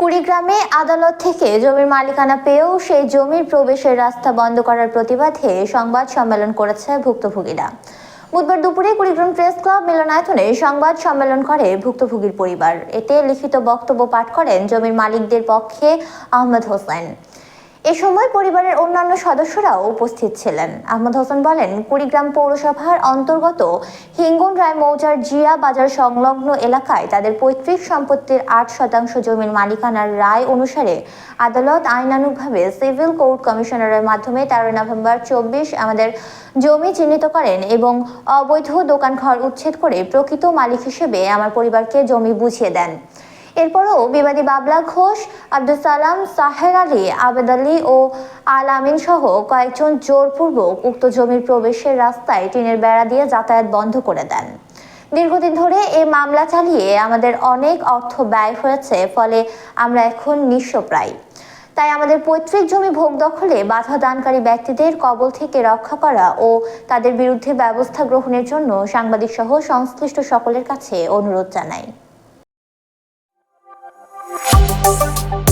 কুড়িগ্রামে আদালত থেকে জমির মালিকানা পেয়েও সেই জমির প্রবেশের রাস্তা বন্ধ করার প্রতিবাদে সংবাদ সম্মেলন করেছে ভুক্তভোগীরা। বুধবার দুপুরে কুড়িগ্রাম প্রেস ক্লাব মিলনায়তনে সংবাদ সম্মেলন করে ভুক্তভোগীর পরিবার। এতে লিখিত বক্তব্য পাঠ করেন জমির মালিকদের পক্ষে আহমেদ হোসেন। এ সময় পরিবারের অন্যান্য সদস্যরাও উপস্থিত ছিলেন। আহমদ হোসেন বলেন, কুড়িগ্রাম পৌরসভার অন্তর্গত হিঙ্গন রায় মৌজার জিয়া বাজার সংলগ্ন এলাকায় তাদের পৈতৃক সম্পত্তির আট শতাংশ জমির মালিকানার রায় অনুসারে আদালত আইনানুগভাবে সিভিল কোর্ট কমিশনারের মাধ্যমে তেরো নভেম্বর চব্বিশ আমাদের জমি চিহ্নিত করেন এবং অবৈধ দোকানঘর উচ্ছেদ করে প্রকৃত মালিক হিসেবে আমার পরিবারকে জমি বুঝিয়ে দেন। এরপরও বিবাদী বাবলা ঘোষ, আব্দুল সালাম, সাহের আলী, আবেদ আলী ও আল আমিন সহ কয়েকজন জোরপূর্বক উক্ত জমির প্রবেশের রাস্তায় টিনের বেড়া দিয়ে যাতায়াত বন্ধ করে দেন। দীর্ঘদিন ধরে এই মামলা চালিয়ে আমাদের অনেক অর্থ ব্যয় হয়েছে, ফলে আমরা এখন নিঃস্ব প্রায়। তাই আমাদের পৈতৃক জমি ভোগ দখলে বাধা দানকারী ব্যক্তিদের কবল থেকে রক্ষা করা ও তাদের বিরুদ্ধে ব্যবস্থা গ্রহণের জন্য সাংবাদিক সহ সংশ্লিষ্ট সকলের কাছে অনুরোধ জানাই। you